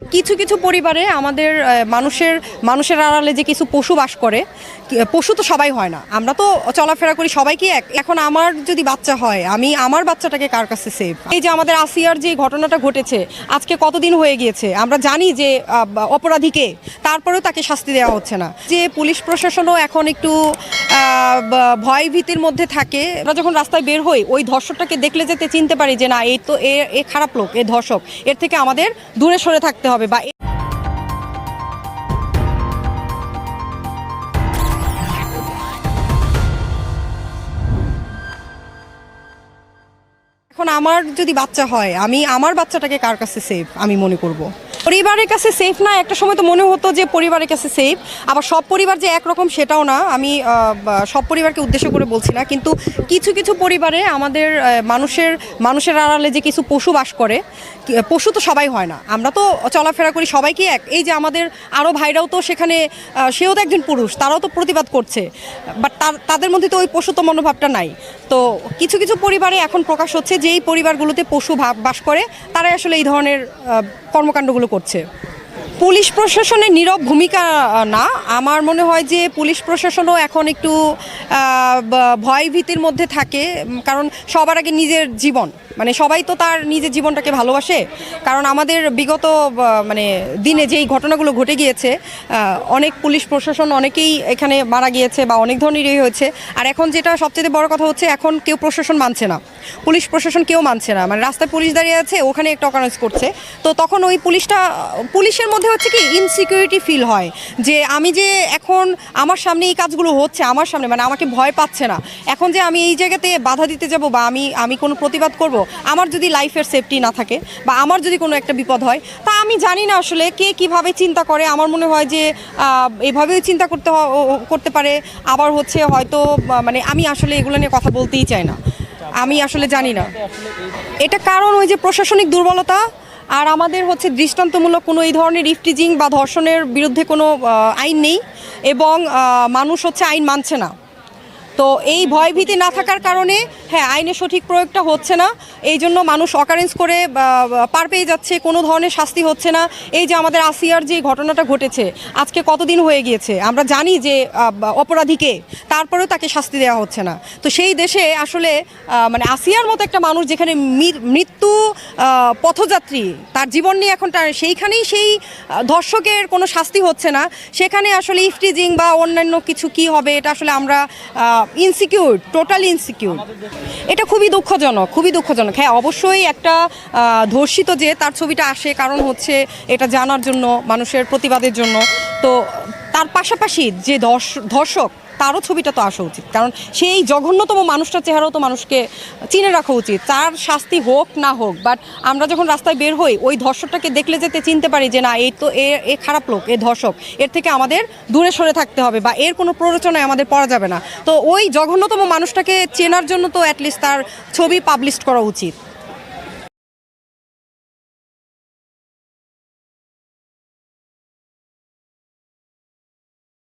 কিছু কিছু পরিবারে আমাদের মানুষের মানুষের আড়ালে যে কিছু পশু বাস করে পশু তো সবাই হয় না। আমরা তো চলাফেরা করি সবাই কি এক, এখন আমার যদি বাচ্চা হয়, আমি আমার বাচ্চাটাকে কার কাছে সেফ এই যে আমাদের আসিয়ার যে ঘটনাটা ঘটেছে, আজকে কতদিন হয়ে গিয়েছে? আমরা জানি যে অপরাধীকে, তারপরেও তাকে শাস্তি দেওয়া হচ্ছে না। যে পুলিশ প্রশাসনও এখন একটু ভয় ভীতির মধ্যে থাকে, আমরা যখন রাস্তায় বের হই, ওই ধর্ষকটাকে দেখলে যেতে চিনতে পারি যে না, এই তো এ খারাপ লোক, এ ধর্ষক। এর থেকে আমাদের দূরে সরে থাকতে হবে বা এখন আমার যদি বাচ্চা হয়, আমি আমার বাচ্চাটাকে কার কাছে সেফ আমি মনে করব? পরিবারের কাছে সেফ না, একটা সময় তো মনে হতো যে পরিবারের কাছে সেফ আবার সব পরিবার যে একরকম সেটাও না, আমি সব পরিবারকে উদ্দেশ্য করে বলছি না, কিন্তু কিছু কিছু পরিবারে আমাদের মানুষের মানুষের আড়ালে যে কিছু পশু বাস করে পশু তো সবাই হয় না, আমরা তো চলাফেরা করি সবাই কি এক, এই যে আমাদের আরও ভাইরাও তো সেখানে সেও তো একজন পুরুষ, তারাও তো প্রতিবাদ করছে বাট তাদের মধ্যে তো ওই পশু তো মনোভাবটা নাই, তো কিছু কিছু পরিবারে এখন প্রকাশ হচ্ছে যে এই পরিবারগুলোতে পশু বাস করে, তারাই আসলে এই ধরনের কর্মকাণ্ডগুলো করছে। পুলিশ প্রশাসনের নীরব ভূমিকা না। আমার মনে হয় যে পুলিশ প্রশাসনও এখন একটু ভয় ভীতির মধ্যে থাকে কারণ সবার আগে নিজের জীবন। মানে সবাই তো তার নিজের জীবনটাকে ভালোবাসে। কারণ আমাদের বিগত মানে দিনে যেই ঘটনাগুলো ঘটে গিয়েছে অনেক পুলিশ প্রশাসন অনেকেই এখানে মারা গিয়েছে বা অনেক ধরনের ইয়ে হয়েছে। আর এখন যেটা সবচেয়ে বড় কথা হচ্ছে, এখন কেউ প্রশাসন মানছে না। পুলিশ প্রশাসন কেউ মানছে না। মানে রাস্তায় পুলিশ দাঁড়িয়ে আছে, ওখানে একটা অকারেন্স করছে। তো তখন ওই পুলিশটা, পুলিশের মধ্যে হচ্ছে কি ইনসিকিউরিটি ফিল হয়। যে আমি যে এখন আমার সামনে এই কাজগুলো হচ্ছে, আমার সামনে মানে আমাকে ভয় পাচ্ছে না। এখন যে আমি এই জায়গাতে বাধা দিতে যাব বা আমি আমি কোনো প্রতিবাদ করব আমার যদি লাইফের সেফটি না থাকে বা আমার যদি কোনো একটা বিপদ হয়, তা আমি জানি না আসলে কে কীভাবে চিন্তা করে। আমার মনে হয় যে এভাবেও চিন্তা করতে করতে পারে। আবার হচ্ছে হয়তো মানে আমি আসলে এগুলো নিয়ে কথা বলতেই চাই না। আমি আসলে জানি না। এটা কারণ ওই যে প্রশাসনিক দুর্বলতা আর আমাদের হচ্ছে দৃষ্টান্তমূলক কোনো এই ধরনের ইফটিজিং বা ধর্ষণের বিরুদ্ধে কোনো আইন নেই এবং মানুষ হচ্ছে আইন মানছে না। তো এই ভয়ভীতি না থাকার কারণে হ্যাঁ আইনের সঠিক প্রয়োগটা হচ্ছে না। এই জন্য মানুষ অকারেন্স করে পার পেয়ে যাচ্ছে, কোনো ধরনের শাস্তি হচ্ছে না। এই যে আমাদের আসিয়ার যে ঘটনাটা ঘটেছে, আজকে কতদিন হয়ে গিয়েছে? আমরা জানি যে অপরাধীকে তারপরেও তাকে শাস্তি দেওয়া হচ্ছে না। তো সেই দেশে আসলে মানে আসিয়ার মতো একটা মানুষ যেখানে মৃত্যু পথযাত্রী, তার জীবন নিয়ে এখন তার সেইখানেই সেই ধর্ষকের কোনো শাস্তি হচ্ছে না। সেখানে আসলে ইফটিজিং বা অন্যান্য কিছু কি হবে, এটা আসলে আমরা ইনসিকিউর, টোটাল ইনসিকিউর। এটা খুবই দুঃখজনক খুবই দুঃখজনক। হ্যাঁ অবশ্যই একটা ধর্ষিত যে তার ছবিটা আসে, কারণ হচ্ছে এটা জানার জন্য, মানুষের প্রতিবাদের জন্য। তো তার পাশাপাশি যে ধর্ষ- ধর্ষক তারও ছবিটা তো আসা উচিত। কারণ সেই জঘন্যতম মানুষটার চেহারাও তো মানুষকে চিনে রাখা উচিত। তার শাস্তি হোক না হোক বাট আমরা যখন রাস্তায় বের হই, ওই ধর্ষকটাকে দেখলে যেতে চিনতে পারি যে, না এই তো, এ এ খারাপ লোক, এ ধর্ষক। এর থেকে আমাদের দূরে সরে থাকতে হবে বা এর কোনো প্ররোচনায় আমাদের পড়া যাবে না। তো ওই জঘন্যতম মানুষটাকে চেনার জন্য তো অ্যাটলিস্ট তার ছবি পাবলিশ করা উচিত।